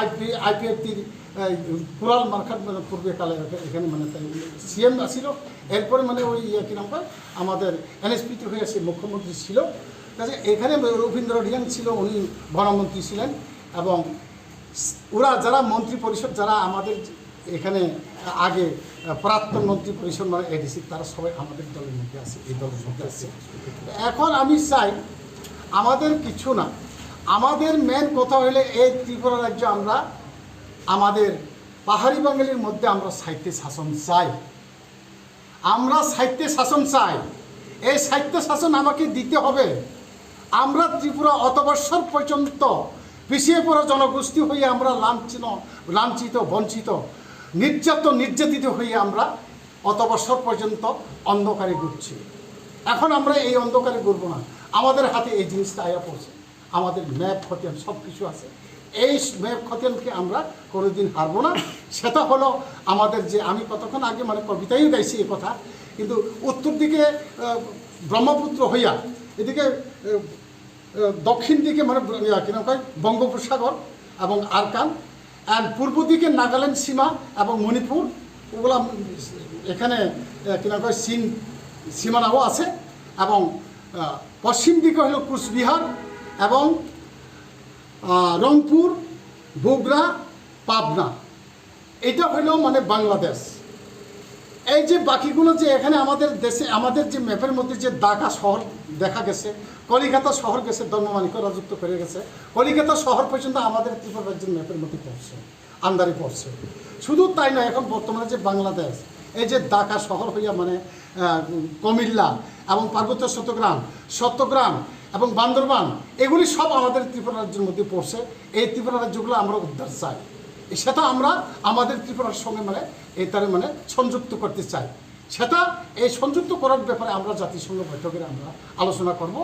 IP আইপিএফটির Corel marker মানে পূর্বেকালে এখানে মানে সিএম ছিল এরপরে মানে ওই ইয়ে কী নাম আমাদের এনএসপিটি হয়ে মুখ্যমন্ত্রী ছিল। কাজে এখানে রবীন্দ্র রিয়াং ছিল, উনি বনমন্ত্রী ছিলেন এবং ওরা যারা মন্ত্রী পরিষদ, যারা আমাদের এখানে আগে প্রাক্তন মন্ত্রী পরিষদ মানে এডিসি তারা সবাই আমাদের দলের মধ্যে আছে, এই দলের মধ্যে আছে। এখন আমি চাই, আমাদের কিছু না আমাদের মেন কথা হলে এই ত্রিপুরা রাজ্য আমরা, আমাদের পাহাড়ি বাঙালির মধ্যে আমরা সাহিত্যে শাসন চাই। আমরা সাহিত্যে শাসন চাই। এই সাহিত্য শাসন আমাকে দিতে হবে। আমরা ত্রিপুরা অত বৎসর পর্যন্ত পিছিয়ে পড়া জনগোষ্ঠী হয়ে আমরা লাঞ্ছিত লাঞ্ছিত, বঞ্চিত নির্যাতন নির্যাতিত হয়ে আমরা অত বৎসর পর্যন্ত অন্ধকারে ঘুরছি। এখন আমরা এই অন্ধকারে ঘুরবো না। আমাদের হাতে এই জিনিসটা আয়া পড়ছে। আমাদের ম্যাপ খতিয়ান সব কিছু আছে। এই ম্যাপ খতিয়ানকে আমরা কোনোদিন হারবো না। সেটা হলো আমাদের যে আমি কতক্ষণ আগে মানে কবিতাই গাইছি এই কথা কিন্তু উত্তর দিকে ব্রহ্মপুত্র হইয়া এদিকে দক্ষিণ দিকে মানে ইয়া, কয়? বঙ্গোপসাগর এবং আরকান অ্যান্ড পূর্ব দিকে নাগাল্যান্ড সীমা এবং মণিপুর। ওগুলা এখানে আহ, কয়? চীন সীমানাও আছে এবং পশ্চিম দিকে হলো কুচবিহার এবং রংপুর, বগুড়া, পাবনা। এটা হলো মানে বাংলাদেশ। এই যে বাকিগুলো যে এখানে আমাদের দেশে, আমাদের যে ম্যাপের মধ্যে যে ঢাকা শহর দেখা গেছে, কলিকাতা শহর গেছে ধর্মমানিক রাজত্ব করে গেছে, কলিকাতা শহর পর্যন্ত আমাদের ত্রিপুরা রাজ্যের ম্যাপের মধ্যে পড়ছে আন্দারে পড়ছে। শুধু তাই না এখন বর্তমানে যে বাংলাদেশ, এই যে ঢাকা শহর হইয়া মানে কুমিল্লা এবং পার্বত্য শতগ্রাম শতগ্রাম এবং বান্দরবান, এগুলি সব আমাদের ত্রিপুরা রাজ্যের মধ্যে পড়ছে। এই ত্রিপুরা রাজ্যগুলো আমরা উদ্ধার চাই। সেটা আমরা আমাদের ত্রিপুরার সঙ্গে মানে এই তার মানে সংযুক্ত করতে চাই। সেটা এই সংযুক্ত করার ব্যাপারে আমরা জাতিসংঘ বৈঠকের আমরা আলোচনা করব।